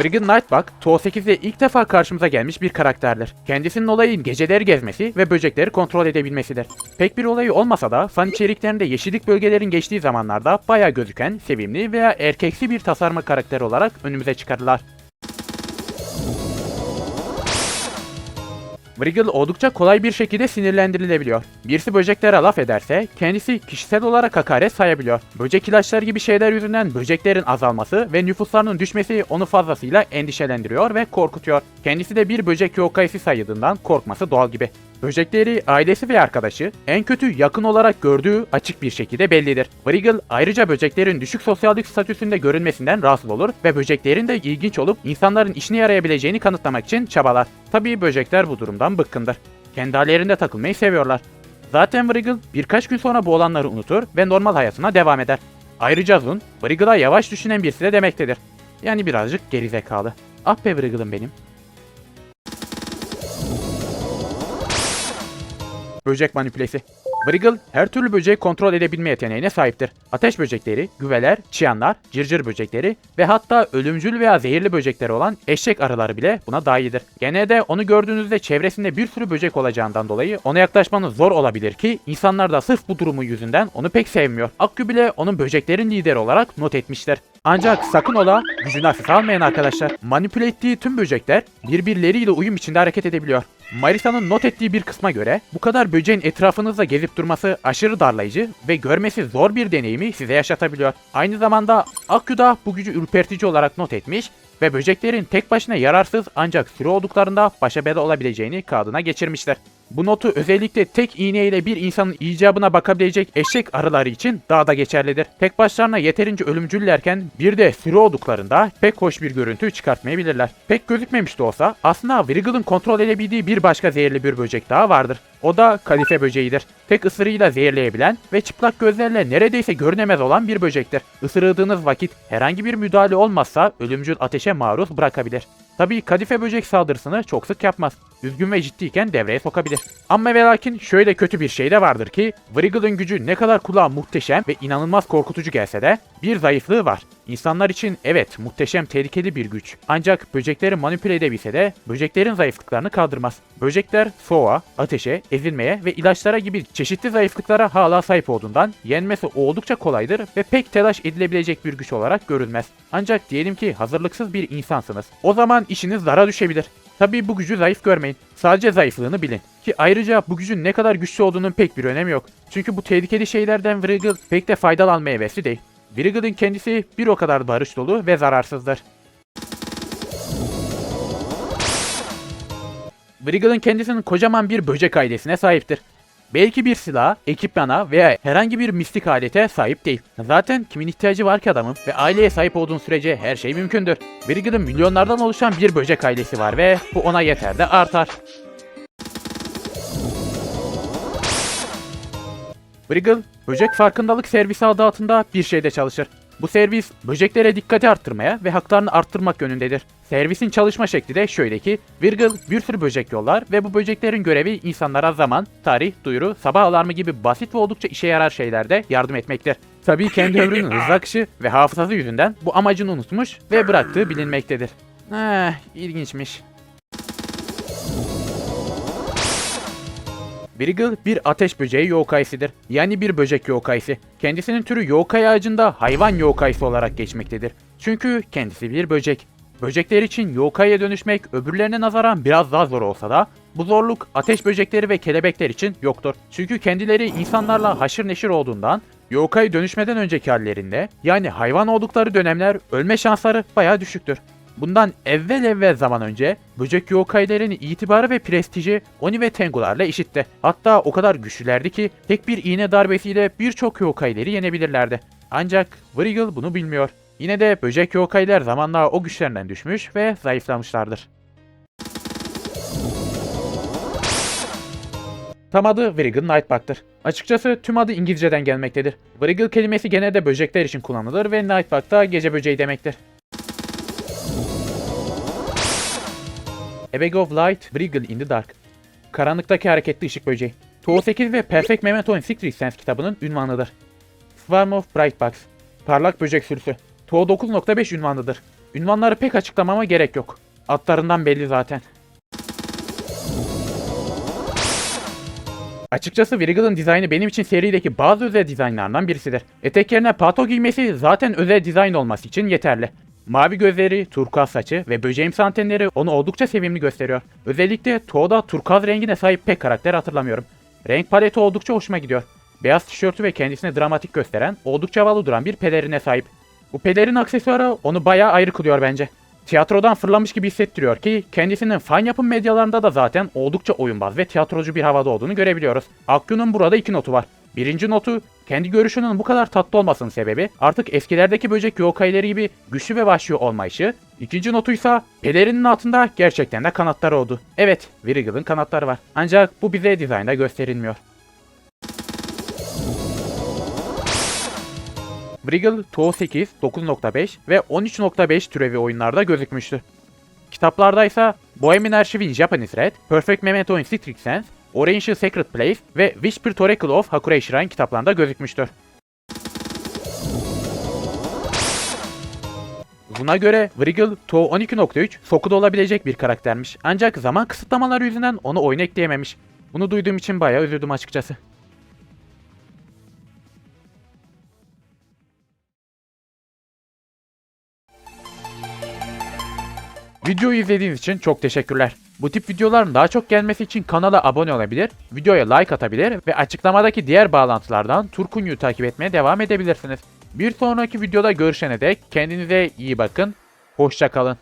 Brigid Nightbug, Tuo 8'de ilk defa karşımıza gelmiş bir karakterdir. Kendisinin olayı geceleri gezmesi ve böcekleri kontrol edebilmesidir. Pek bir olayı olmasa da fan içeriklerinde yeşillik bölgelerin geçtiği zamanlarda bayağı gözüken, sevimli veya erkeksi bir tasarma karakteri olarak önümüze çıkarırlar. Wriggle oldukça kolay bir şekilde sinirlendirilebiliyor. Birisi böceklere laf ederse kendisi kişisel olarak hakaret sayabiliyor. Böcek ilaçları gibi şeyler yüzünden böceklerin azalması ve nüfuslarının düşmesi onu fazlasıyla endişelendiriyor ve korkutuyor. Kendisi de bir böcek yokayısı sayıldığından korkması doğal gibi. Böcekleri, ailesi ve arkadaşı en kötü yakın olarak gördüğü açık bir şekilde bellidir. Wriggle ayrıca böceklerin düşük sosyallik statüsünde görünmesinden rahatsız olur ve böceklerin de ilginç olup insanların işine yarayabileceğini kanıtlamak için çabalar. Tabii böcekler bu durumdan bıkkındır. Kendi hallerinde takılmayı seviyorlar. Zaten Wriggle birkaç gün sonra bu olanları unutur ve normal hayatına devam eder. Ayrıca Zun, Wriggle'a yavaş düşünen birisi de demektedir. Yani birazcık gerizekalı. Ah be Wriggle'ım benim. Böcek manipülesi. Wriggle her türlü böceği kontrol edebilme yeteneğine sahiptir. Ateş böcekleri, güveler, çıyanlar, cırcır böcekleri ve hatta ölümcül veya zehirli böcekleri olan eşek arıları bile buna dahildir. Genelde onu gördüğünüzde çevresinde bir sürü böcek olacağından dolayı ona yaklaşmanız zor olabilir ki insanlar da sırf bu durumu yüzünden onu pek sevmiyor. Akgü bile onun böceklerin lideri olarak not etmiştir. Ancak sakın ola gücünü hafife almayın arkadaşlar. Manipüle ettiği tüm böcekler birbirleriyle uyum içinde hareket edebiliyor. Marisa'nın not ettiği bir kısma göre bu kadar böceğin etrafınızda gezip durması aşırı darlayıcı ve görmesi zor bir deneyimi size yaşatabiliyor. Aynı zamanda Akü da bu gücü ürpertici olarak not etmiş ve böceklerin tek başına yararsız ancak sürü olduklarında başa bela olabileceğini kağıdına geçirmişler. Bu notu özellikle tek iğneyle bir insanın icabına bakabilecek eşek arıları için daha da geçerlidir. Tek başlarına yeterince ölümcüllerken bir de sürü olduklarında pek hoş bir görüntü çıkartmayabilirler. Pek gözükmemiş de olsa aslında Wriggle'ın kontrol edebildiği bir başka zehirli bir böcek daha vardır. O da kalife böceğidir. Tek ısırığıyla zehirleyebilen ve çıplak gözlerle neredeyse görünemez olan bir böcektir. Isırıldığınız vakit herhangi bir müdahale olmazsa ölümcül ateşe maruz bırakabilir. Tabii kadife böcek saldırısını çok sık yapmaz. Üzgün ve ciddiyken devreye sokabilir. Ama ve lakin şöyle kötü bir şey de vardır ki Wriggle'ın gücü ne kadar kulağa muhteşem ve inanılmaz korkutucu gelse de bir zayıflığı var. İnsanlar için evet muhteşem tehlikeli bir güç. Ancak böcekleri manipüle edebilse de böceklerin zayıflıklarını kaldırmaz. Böcekler soğuğa, ateşe, ezilmeye ve ilaçlara gibi çeşitli zayıflıklara hala sahip olduğundan yenmesi oldukça kolaydır ve pek telaş edilebilecek bir güç olarak görülmez. Ancak diyelim ki hazırlıksız bir insansınız. O zaman işiniz zara düşebilir. Tabii bu gücü zayıf görmeyin. Sadece zayıflığını bilin. Ki ayrıca bu gücün ne kadar güçlü olduğunun pek bir önemi yok. Çünkü bu tehlikeli şeylerden Wriggle pek de faydalanma hevesli değil. Wriggle'ın kendisi bir o kadar barış dolu ve zararsızdır. Wriggle'ın kendisinin kocaman bir böcek ailesine sahiptir. Belki bir silah, ekipmana veya herhangi bir mistik alete sahip değil. Zaten kimin ihtiyacı var ki adamın ve aileye sahip olduğun sürece her şey mümkündür. Wriggle'ın milyonlardan oluşan bir böcek ailesi var ve bu ona yeter de artar. Wriggle, böcek farkındalık servisi adı altında bir şeyde çalışır. Bu servis, böceklere dikkati arttırmaya ve haklarını arttırmak yönündedir. Servisin çalışma şekli de şöyle ki, Virgil bir sürü böcek yollar ve bu böceklerin görevi insanlara zaman, tarih, duyuru, sabah alarmı gibi basit ve oldukça işe yarar şeylerde yardım etmektir. Tabii kendi ömrünün hızlı akışı ve hafızası yüzünden bu amacını unutmuş ve bıraktığı bilinmektedir. Eh, ilginçmiş. Virgil bir ateş böceği yokaisidir. Yani bir böcek yokaisi. Kendisinin türü yokai ağacında hayvan yokaisi olarak geçmektedir. Çünkü kendisi bir böcek. Böcekler için yokai'ye dönüşmek öbürlerine nazaran biraz daha zor olsa da bu zorluk ateş böcekleri ve kelebekler için yoktur. Çünkü kendileri insanlarla haşır neşir olduğundan yokai dönüşmeden önceki hallerinde yani hayvan oldukları dönemler ölme şansları bayağı düşüktür. Bundan evvel evvel zaman önce böcek yokailerin itibarı ve prestiji Oni ve Tengularla eşitti. Hatta o kadar güçlülerdi ki tek bir iğne darbesiyle birçok yokaileri yenebilirlerdi. Ancak Wriggle bunu bilmiyor. Yine de böcek yokailer zamanla o güçlerinden düşmüş ve zayıflamışlardır. Tam adı Wriggle Nightbug'dır. Açıkçası tüm adı İngilizceden gelmektedir. Wriggle kelimesi genelde böcekler için kullanılır ve Nightbug da gece böceği demektir. A Bag of Light, Wriggle in the Dark. Karanlıktaki hareketli ışık böceği. Tuo 8 ve Perfect Memento in Sixth Sense kitabının ünvanıdır. Swarm of Bright Bugs. Parlak böcek sürüsü. Tuo 9.5 ünvanıdır. Ünvanları pek açıklamama gerek yok. Atlarından belli zaten. Açıkçası Virgil'ın dizaynı benim için serideki bazı özel dizaynlardan birisidir. Etek yerine pato giymesi zaten özel dizayn olması için yeterli. Mavi gözleri, turkuaz saçı ve böceğimsi antenleri onu oldukça sevimli gösteriyor. Özellikle Toğda turkuaz rengine sahip pek karakter hatırlamıyorum. Renk paleti oldukça hoşuma gidiyor. Beyaz tişörtü ve kendisini dramatik gösteren, oldukça havalı duran bir pelerine sahip. Bu pelerin aksesuarı onu bayağı ayrı kılıyor bence. Tiyatrodan fırlamış gibi hissettiriyor ki kendisinin fan yapım medyalarında da zaten oldukça oyunbaz ve tiyatrocu bir havada olduğunu görebiliyoruz. Akgün'ün burada iki notu var. Birinci notu kendi görüşünün bu kadar tatlı olmasının sebebi artık eskilerdeki böcek yokaileri gibi güçlü ve vahşi olmayışı. İkinci notuysa pelerinin altında gerçekten de kanatları oldu. Evet, Virgil'in kanatları var. Ancak bu bize dizaynda gösterilmiyor. Vriggle, Tuo 8, 9.5 ve 13.5 türevi oyunlarda gözükmüştü. Kitaplarda ise Bohemian Archive in Japanese Red, Perfect Memento in Strict Sense, Orange Secret Place ve Whispered Oracle of Hakurei Shrine kitaplarında gözükmüştür. Buna göre Vriggle, Tuo 12.3 Soku'da olabilecek bir karaktermiş. Ancak zaman kısıtlamaları yüzünden onu oyuna ekleyememiş. Bunu duyduğum için bayağı üzüldüm açıkçası. Videoyu izlediğiniz için çok teşekkürler. Bu tip videoların daha çok gelmesi için kanala abone olabilir, videoya like atabilir ve açıklamadaki diğer bağlantılardan Turkunyu'yu takip etmeye devam edebilirsiniz. Bir sonraki videoda görüşene dek kendinize iyi bakın, hoşçakalın.